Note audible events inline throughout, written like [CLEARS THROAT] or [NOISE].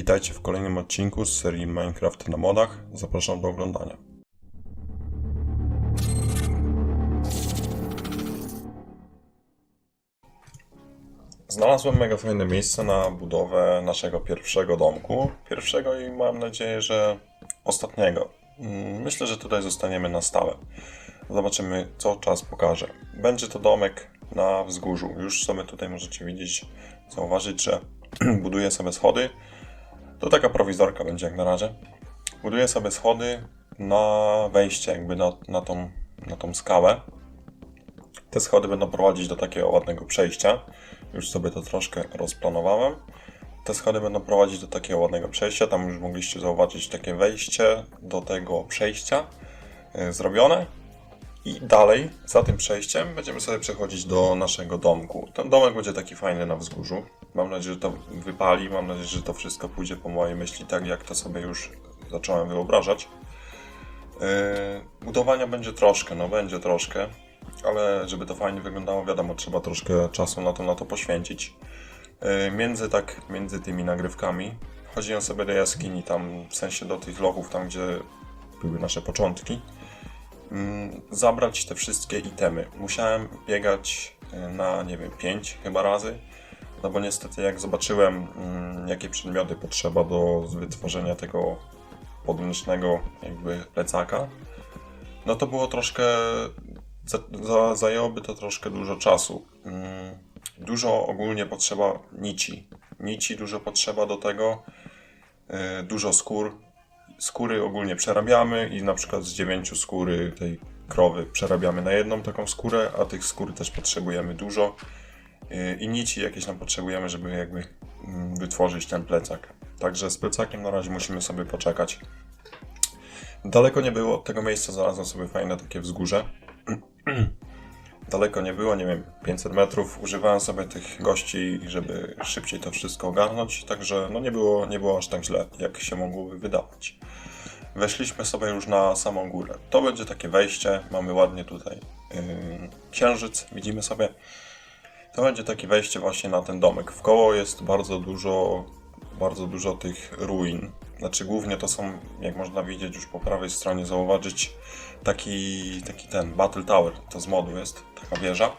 Witajcie w kolejnym odcinku z serii Minecraft na modach. Zapraszam do oglądania. Znalazłem mega fajne miejsce na budowę naszego pierwszego domku. Pierwszego i mam nadzieję, że ostatniego. Mm, Myślę, że tutaj zostaniemy na stałe. Zobaczymy, co czas pokaże. Będzie to domek na wzgórzu. Już sobie tutaj możecie widzieć, zauważyć, że [CLEARS THROAT] buduję sobie schody. To taka prowizorka będzie jak na razie. Buduję sobie schody na wejście, jakby na, na, tą, na tą skałę. Te schody będą prowadzić do takiego ładnego przejścia. Już sobie to troszkę rozplanowałem. Te schody będą prowadzić do takiego ładnego przejścia. Tam już mogliście zauważyć takie wejście do tego przejścia e, zrobione. I dalej, za tym przejściem, będziemy sobie przechodzić do naszego domku. Ten domek będzie taki fajny na wzgórzu. Mam nadzieję, że to wypali. Mam nadzieję, że to wszystko pójdzie po mojej myśli, tak jak to sobie już zacząłem wyobrażać. Yy, budowania będzie troszkę, no będzie troszkę, ale żeby to fajnie wyglądało, wiadomo, trzeba troszkę czasu na to, na to poświęcić. Yy, między tak, między tymi nagrywkami chodziłem sobie do jaskini, tam w sensie do tych lochów, tam gdzie były nasze początki zabrać te wszystkie itemy. Musiałem biegać e, na, nie wiem, 5 chyba razy, no bo niestety jak zobaczyłem, mm, jakie przedmioty potrzeba do wytworzenia tego podręcznego jakby plecaka, no to było troszkę, za, za, zajęłoby to troszkę dużo czasu. Mm, Dużo ogólnie potrzeba nici. Nici dużo potrzeba do tego, e, dużo skór, skóry ogólnie przerabiamy i na przykład z dziewięciu skóry tej krowy przerabiamy na jedną taką skórę, a tych skór też potrzebujemy dużo Yy, i nici jakieś nam potrzebujemy, żeby jakby mm, wytworzyć ten plecak. Także z plecakiem na razie musimy sobie poczekać. Daleko nie było od tego miejsca, znalazłem sobie fajne takie wzgórze. [CLEARS THROAT] Daleko nie było, nie wiem, 500 metrów. Używałem sobie tych gości, żeby szybciej to wszystko ogarnąć, także no nie było, nie było aż tak źle, jak się mogłoby wydawać. Weszliśmy sobie już na samą górę. To będzie takie wejście, mamy ładnie tutaj yy, księżyc, widzimy sobie. To będzie takie wejście właśnie na ten domek. W koło jest bardzo dużo, bardzo dużo tych ruin. Znaczy głównie to są, jak można widzieć już po prawej stronie zauważyć, taki, taki ten Battle Tower, to z modu jest, taka wieża.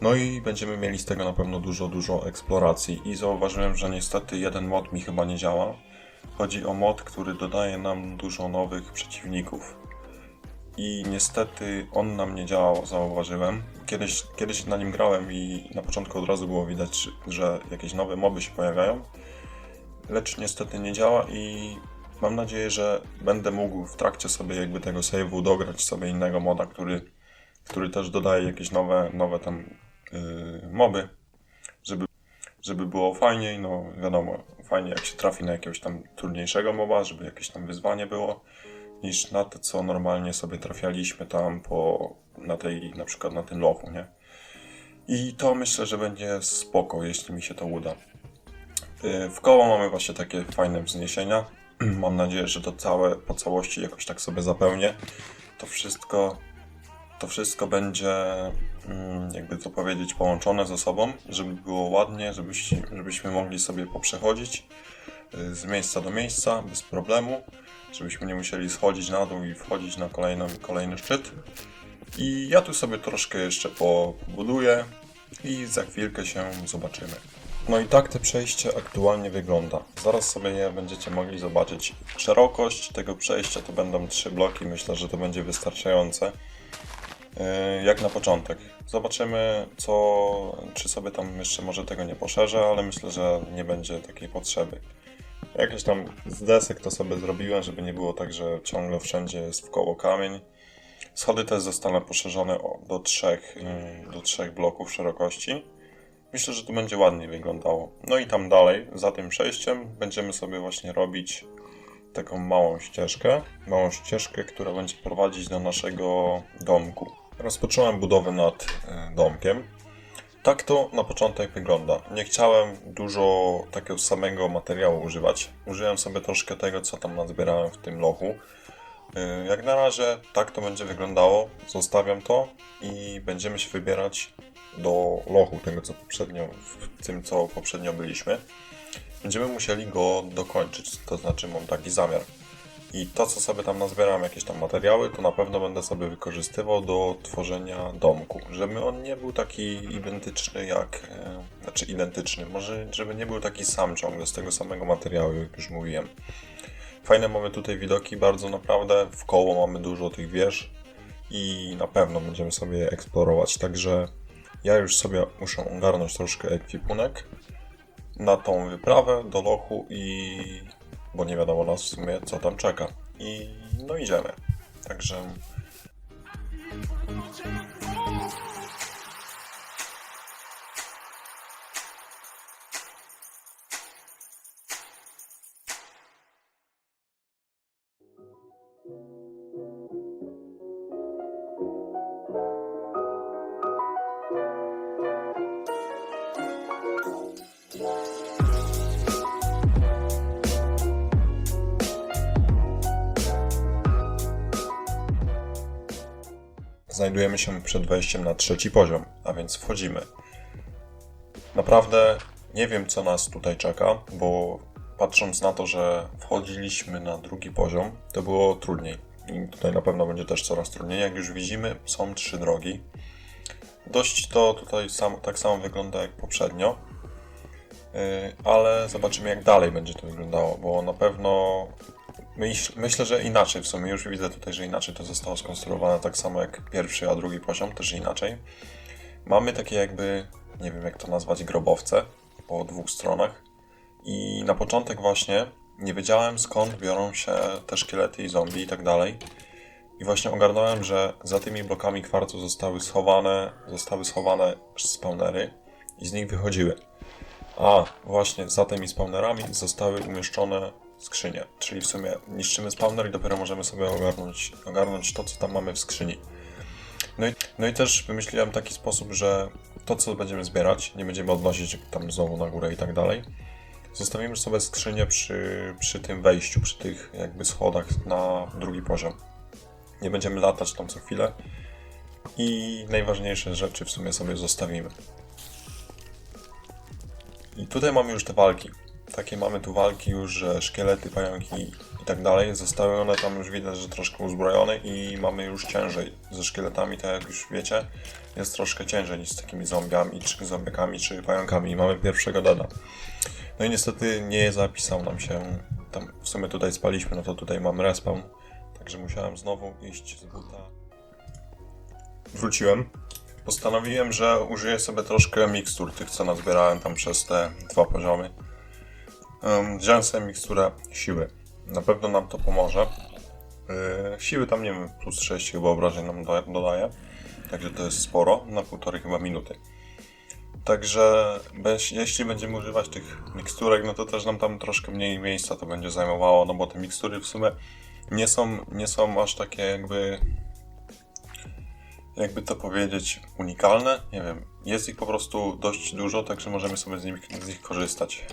No i będziemy mieli z tego na pewno dużo, dużo eksploracji. I zauważyłem, że niestety jeden mod mi chyba nie działa. Chodzi o mod, który dodaje nam dużo nowych przeciwników. I niestety on nam nie działał, zauważyłem. Kiedyś, kiedyś na nim grałem i na początku od razu było widać, że jakieś nowe moby się pojawiają. Lecz niestety nie działa i mam nadzieję, że będę mógł w trakcie sobie jakby tego save'u dograć sobie innego moda, który, który też dodaje jakieś nowe, nowe tam yy, moby, żeby, żeby było fajniej, no wiadomo, fajnie jak się trafi na jakiegoś tam trudniejszego moba, żeby jakieś tam wyzwanie było, niż na to, co normalnie sobie trafialiśmy tam po, na tej, na przykład na tym lochu, nie? I to myślę, że będzie spoko, jeśli mi się to uda. Yy, W koło mamy właśnie takie fajne wzniesienia. [CLEARS THROAT] Mam nadzieję, że to całe po całości jakoś tak sobie zapełnię. To wszystko, to wszystko będzie, mm, jakby to powiedzieć, połączone ze sobą, żeby było ładnie, żebyście, żebyśmy mogli sobie poprzechodzić yy, z miejsca do miejsca bez problemu, żebyśmy nie musieli schodzić na dół i wchodzić na kolejny, kolejny szczyt. I ja tu sobie troszkę jeszcze pobuduję i za chwilkę się zobaczymy. No i tak to przejście aktualnie wygląda. Zaraz sobie je będziecie mogli zobaczyć. Szerokość tego przejścia to będą trzy bloki, myślę, że to będzie wystarczające. Yy, Jak na początek. Zobaczymy, co, czy sobie tam jeszcze może tego nie poszerzę, ale myślę, że nie będzie takiej potrzeby. Jakieś tam z desek to sobie zrobiłem, żeby nie było tak, że ciągle wszędzie jest w koło kamień. Schody też zostaną poszerzone do, trzech, yy, do trzech bloków szerokości. Myślę, że to będzie ładnie wyglądało. No i tam dalej, za tym przejściem, będziemy sobie właśnie robić taką małą ścieżkę. Małą ścieżkę, która będzie prowadzić do naszego domku. Rozpocząłem budowę nad e, domkiem. Tak to na początek wygląda. Nie chciałem dużo takiego samego materiału używać. Użyłem sobie troszkę tego, co tam nazbierałem w tym lochu. E, Jak na razie tak to będzie wyglądało. Zostawiam to i będziemy się wybierać do lochu, tego co poprzednio, w tym co poprzednio byliśmy. będziemy musieli go dokończyć, to znaczy mam taki zamiar. I to, co sobie tam nazbieram, jakieś tam materiały, to na pewno będę sobie wykorzystywał do tworzenia domku. Żeby on nie był taki identyczny jak... E, znaczy identyczny, może żeby nie był taki sam ciągle z tego samego materiału, jak już mówiłem. Fajne mamy tutaj widoki, bardzo naprawdę. W koło mamy dużo tych wież i na pewno będziemy sobie eksplorować. Także ja już sobie muszę ogarnąć troszkę ekwipunek na tą wyprawę do lochu i bo nie wiadomo nas w sumie co tam czeka. I no idziemy. Także znajdujemy się przed wejściem na trzeci poziom, a więc wchodzimy. Naprawdę nie wiem, co nas tutaj czeka, bo patrząc na to, że wchodziliśmy na drugi poziom, to było trudniej. I tutaj na pewno będzie też coraz trudniej. Jak już widzimy, są trzy drogi. Dość to tutaj sam, tak samo wygląda jak poprzednio, Yy, ale zobaczymy, jak dalej będzie to wyglądało, bo na pewno Myśl, myślę, że inaczej w sumie. Już widzę tutaj, że inaczej to zostało skonstruowane, tak samo jak pierwszy, a drugi poziom, też inaczej. Mamy takie jakby, nie wiem jak to nazwać, grobowce po dwóch stronach. I na początek właśnie nie wiedziałem skąd biorą się te szkielety i zombie i tak dalej. I właśnie ogarnąłem, że za tymi blokami kwarcu zostały schowane, zostały schowane spawnery i z nich wychodziły. A, właśnie za tymi spawnerami zostały umieszczone skrzynie. Czyli w sumie niszczymy spawner i dopiero możemy sobie ogarnąć, ogarnąć to, co tam mamy w skrzyni. No i, no i też wymyśliłem taki sposób, że to, co będziemy zbierać, nie będziemy odnosić tam znowu na górę i tak dalej. Zostawimy sobie skrzynię przy, przy tym wejściu, przy tych jakby schodach na drugi poziom. Nie będziemy latać tam co chwilę. I najważniejsze rzeczy w sumie sobie zostawimy. I tutaj mamy już te walki. Takie mamy tu walki już, że szkielety, pająki i tak dalej. Zostały one tam już widać, że troszkę uzbrojone i mamy już ciężej ze szkieletami, tak jak już wiecie. Jest troszkę ciężej niż z takimi zombiami, czy zombiakami, czy pająkami. I mamy pierwszego dada. No i niestety nie zapisał nam się, tam w sumie tutaj spaliśmy, no to tutaj mamy respawn. Także musiałem znowu iść z buta. Wróciłem. Postanowiłem, że użyję sobie troszkę mikstur, tych co nazbierałem tam przez te dwa poziomy. Um, wziąłem sobie miksturę siły. Na pewno nam to pomoże. Yy, siły tam nie wiem, plus 6 chyba obrażeń nam do, dodaje. Także to jest sporo, na półtorej chyba minuty. Także bez, jeśli będziemy używać tych miksturek, no to też nam tam troszkę mniej miejsca to będzie zajmowało, no bo te mikstury w sumie nie są, nie są aż takie jakby jakby to powiedzieć, unikalne. Nie wiem, jest ich po prostu dość dużo, także możemy sobie z z nich korzystać.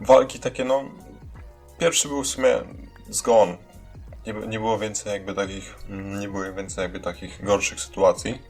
Walki takie, no. Pierwszy był w sumie zgon. Nie, nie było więcej jakby takich. Nie było więcej jakby takich gorszych sytuacji.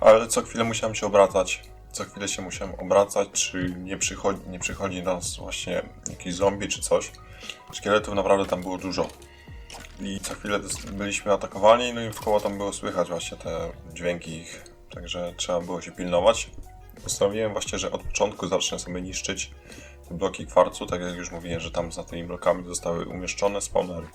Ale co chwilę musiałem się obracać. Co chwilę się musiałem obracać, czy nie przychodzi, nie przychodzi nas właśnie jakiś zombie czy coś. Szkieletów naprawdę tam było dużo. I co chwilę byliśmy atakowani, no i w koło tam było słychać właśnie te dźwięki ich. Także trzeba było się pilnować. Postanowiłem właśnie, że od początku zacznę sobie niszczyć bloki kwarcu, tak jak już mówiłem, że tam za tymi blokami zostały umieszczone spawnery.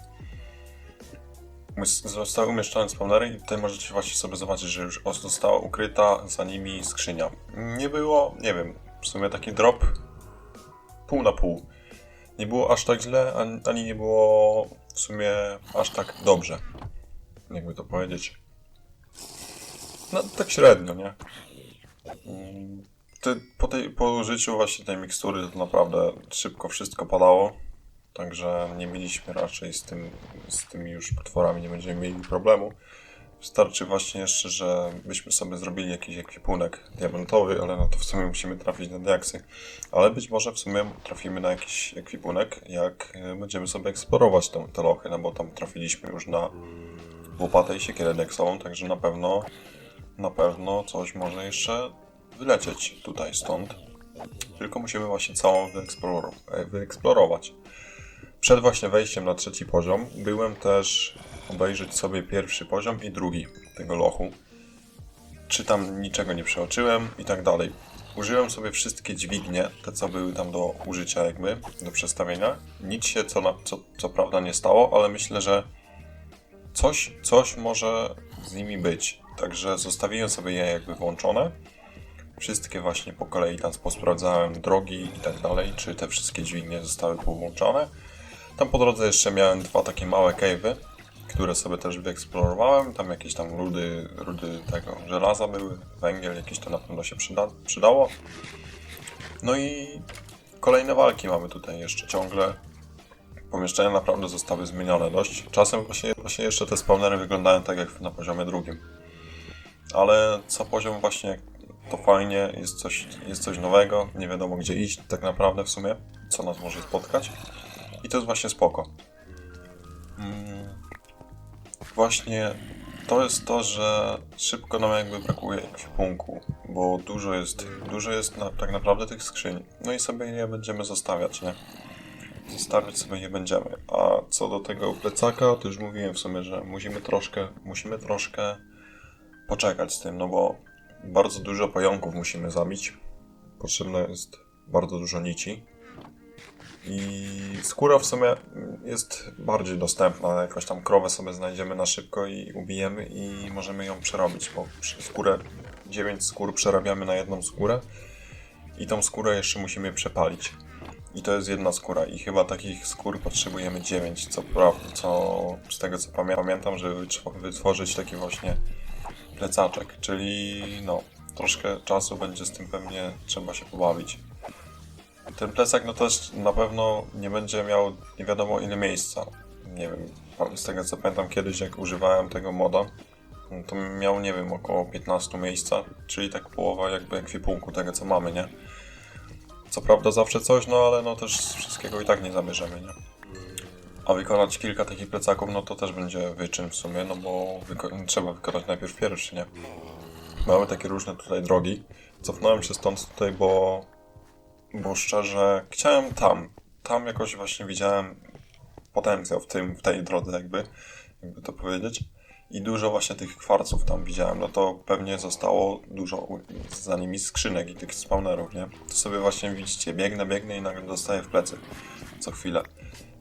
Zostały umieszczone spawnery i tutaj możecie właśnie sobie zobaczyć, że już os- została ukryta za nimi skrzynia. Nie było, nie wiem, w sumie taki drop pół na pół. Nie było aż tak źle, ani nie było w sumie aż tak dobrze. Jakby to powiedzieć. No tak średnio, nie? Ty, po, tej, po użyciu właśnie tej mikstury to naprawdę szybko wszystko padało. Także nie mieliśmy raczej z, tym, z tymi już potworami, nie będziemy mieli problemu. Wystarczy właśnie jeszcze, że byśmy sobie zrobili jakiś ekwipunek diamentowy, ale no to w sumie musimy trafić na diaksy. Ale być może w sumie trafimy na jakiś ekwipunek, jak e, będziemy sobie eksplorować tą, te lochy, no bo tam trafiliśmy już na łopatę i siekierę deksową, także na pewno, na pewno coś może jeszcze wylecieć tutaj stąd. Tylko musimy właśnie całą e, wyeksplorować. Przed właśnie wejściem na trzeci poziom byłem też obejrzeć sobie pierwszy poziom i drugi tego lochu. Czy tam niczego nie przeoczyłem i tak dalej. Użyłem sobie wszystkie dźwignie, te co były tam do użycia jakby, do przestawienia. Nic się co, na, co, co prawda nie stało, ale myślę, że coś, coś może z nimi być. Także zostawiłem sobie je jakby włączone. Wszystkie właśnie po kolei tam posprawdzałem drogi i tak dalej, czy te wszystkie dźwignie zostały powłączone. Tam po drodze jeszcze miałem dwa takie małe cave'y, które sobie też wyeksplorowałem. Tam jakieś tam rudy, rudy tego żelaza były, węgiel jakiś to na pewno się przyda, przydało. No i kolejne walki mamy tutaj jeszcze ciągle. Pomieszczenia naprawdę zostały zmienione dość. Czasem właśnie, właśnie jeszcze te spawnery wyglądają tak jak na poziomie drugim. Ale co poziom właśnie to fajnie, jest coś, jest coś nowego, nie wiadomo gdzie iść tak naprawdę w sumie, co nas może spotkać. I to jest właśnie spoko. Mm, Właśnie to jest to, że szybko nam jakby brakuje ekwipunku, bo dużo jest, dużo jest na, tak naprawdę tych skrzyń. No i sobie je będziemy zostawiać, nie? Zostawiać sobie je będziemy. A co do tego plecaka, to już mówiłem w sumie, że musimy troszkę, musimy troszkę poczekać z tym, no bo bardzo dużo pająków musimy zabić. Potrzebne jest bardzo dużo nici. I skóra w sumie jest bardziej dostępna. Jakąś tam krowę sobie znajdziemy na szybko i ubijemy i możemy ją przerobić, bo skórę, 9 skór przerabiamy na jedną skórę i tą skórę jeszcze musimy przepalić. I to jest jedna skóra i chyba takich skór potrzebujemy 9, co, co z tego co pamię- pamiętam, żeby wytw- wytworzyć taki właśnie plecaczek, czyli no, troszkę czasu będzie z tym pewnie trzeba się pobawić. Ten plecak no też na pewno nie będzie miał nie wiadomo ile miejsca. Nie wiem, z tego co pamiętam kiedyś jak używałem tego moda, to miał nie wiem około 15 miejsca, czyli tak połowa jakby ekwipunku tego co mamy, nie? Co prawda zawsze coś, no ale no też wszystkiego i tak nie zabierzemy, nie? A wykonać kilka takich plecaków, no to też będzie wyczyn w sumie, no bo wyko- trzeba wykonać najpierw pierwszy, nie? Mamy takie różne tutaj drogi. Cofnąłem się stąd tutaj, bo bo szczerze chciałem tam. Tam jakoś właśnie widziałem potencjał w tym, w tej drodze jakby, jakby to powiedzieć. I dużo właśnie tych kwarców tam widziałem, no to pewnie zostało dużo za nimi skrzynek i tych spawnerów, nie? To sobie właśnie widzicie, biegnę, biegnę i nagle dostaję w plecy co chwilę.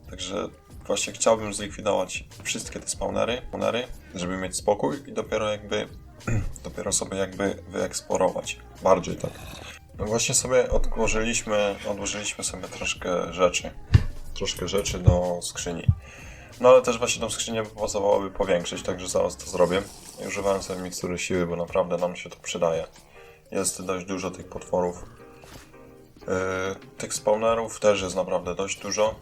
Także właśnie chciałbym zlikwidować wszystkie te spawnery, spawnery żeby mieć spokój i dopiero jakby, [CLEARS THROAT] dopiero sobie jakby wyeksplorować. Bardziej tak. No właśnie sobie odłożyliśmy, odłożyliśmy sobie troszkę rzeczy. Troszkę rzeczy do skrzyni. No ale też właśnie tą skrzynię pasowałoby powiększyć, także zaraz to zrobię. Używałem sobie mikstury siły, bo naprawdę nam się to przydaje. Jest dość dużo tych potworów. Yy, tych spawnerów też jest naprawdę dość dużo.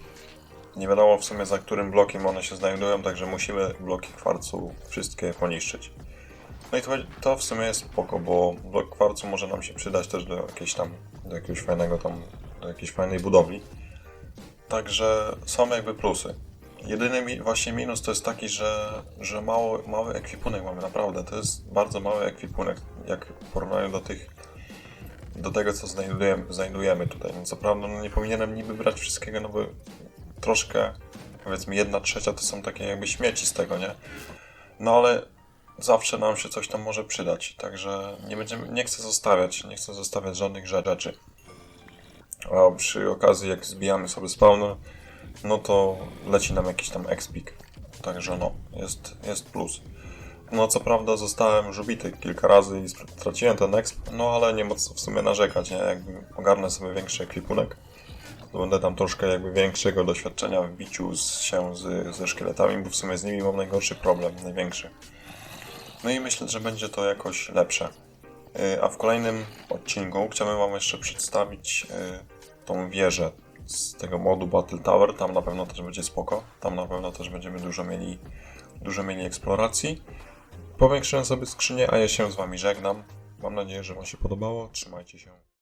Nie wiadomo w sumie za którym blokiem one się znajdują, także musimy bloki kwarcu wszystkie poniszczyć. No i to, to w sumie jest spoko, bo blok kwarcu może nam się przydać też do jakiejś tam, do jakiegoś fajnego tam, do jakiejś fajnej budowli. Także są jakby plusy. Jedyny mi, właśnie minus to jest taki, że, że mało, mały ekwipunek mamy, naprawdę. To jest bardzo mały ekwipunek, jak w porównaniu do tych, do tego, co znajdujemy, znajdujemy tutaj. No co prawda, no nie powinienem niby brać wszystkiego, no bo troszkę, powiedzmy jedna trzecia to są takie jakby śmieci z tego, nie? No ale zawsze nam się coś tam może przydać, także nie będziemy, nie chcę zostawiać, nie chcę zostawiać żadnych rzeczy. A przy okazji jak zbijamy sobie spawner, no to leci nam jakiś tam expik. Także no, jest, jest plus. No co prawda zostałem już ubity kilka razy i straciłem ten exp, no ale nie ma co w sumie narzekać, nie? Jakby ogarnę sobie większy ekwipunek, będę tam troszkę jakby większego doświadczenia w biciu z, się z, ze szkieletami, bo w sumie z nimi mam najgorszy problem, największy. No i myślę, że będzie to jakoś lepsze. Yy, A w kolejnym odcinku chciałbym Wam jeszcze przedstawić yy, tą wieżę z tego modu Battle Tower. Tam na pewno też będzie spoko. Tam na pewno też będziemy dużo mieli, dużo mieli eksploracji. Powiększyłem sobie skrzynię, a ja się z Wami żegnam. Mam nadzieję, że Wam się podobało. Trzymajcie się.